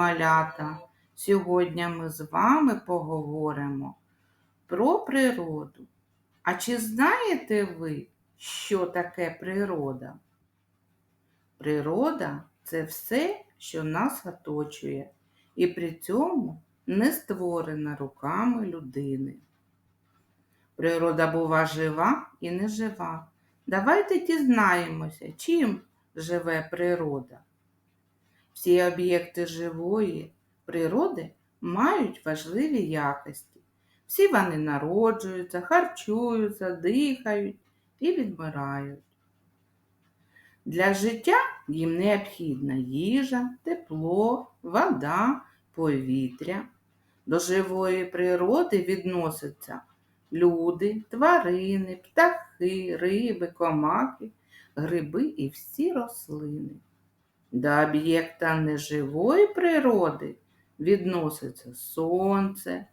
малята! Сьогодні ми з вами поговоримо про природу. А чи знаєте ви, що таке природа? Природа це все, що нас оточує, і при цьому не створена руками людини. Природа бува жива і нежива. Давайте дізнаємося, чим живе природа. Всі об'єкти живої природи мають важливі якості. Всі вони народжуються, харчуються, дихають і відмирають. Для життя їм необхідна їжа, тепло, вода, повітря. До живої природи відносяться люди, тварини, птахи, риби, комахи, гриби і всі рослини. До об'єкта неживої природи відносяться сонце,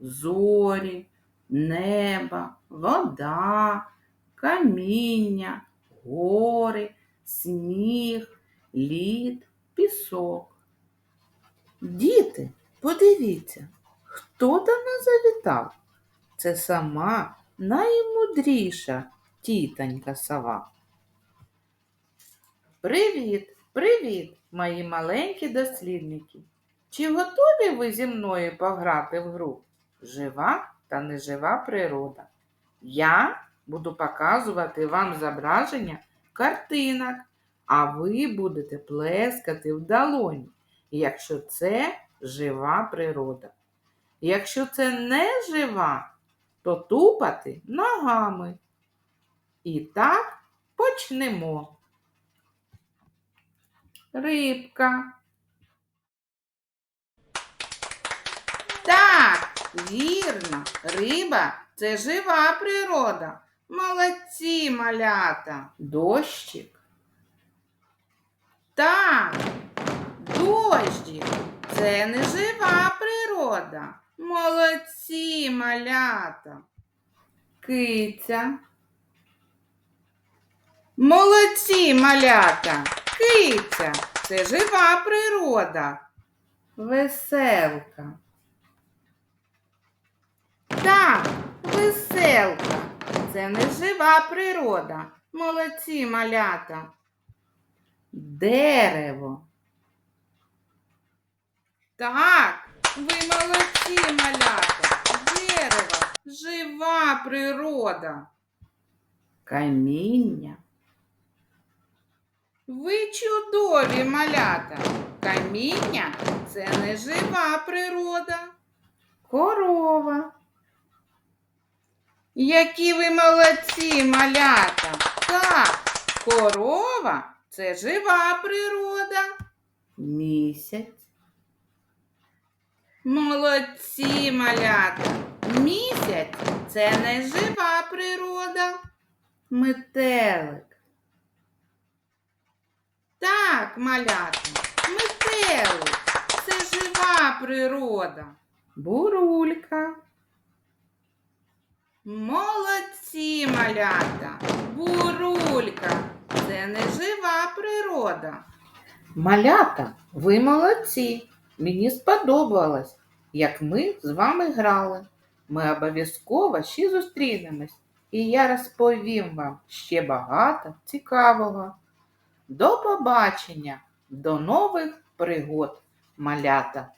зорі, небо, вода, каміння, гори, сніг, лід, пісок. Діти, подивіться, хто до нас завітав? Це сама наймудріша тітонька сова. Привіт, привіт, мої маленькі дослідники. Чи готові ви зі мною пограти в гру? Жива та нежива природа. Я буду показувати вам зображення картинок, а ви будете плескати в долоні, якщо це жива природа. Якщо це не жива, то тупати ногами. І так почнемо. Рибка. Так, вірно, риба це жива природа. Молодці малята. Дощик. Так, дощик це не жива природа. Молодці малята. Киця. Молодці малята. Киця це жива природа. Веселка. Так, веселка. Це не жива природа. Молодці малята. Дерево. Так, ви молодці малята. Дерево. Жива природа. Каміння. Ви чудові малята. Каміння це не жива природа. Корова. Які ви молодці, малята. Так, корова це жива природа. Місяць. Молодці, малята. Місяць це не жива природа. Метелик. Так, малята, метелик це жива природа. Бурулька. Молодці, малята. Бурулька це не жива природа. Малята, ви молодці. Мені сподобалось, як ми з вами грали. Ми обов'язково ще зустрінемось, і я розповім вам ще багато цікавого. До побачення, до нових пригод, малята!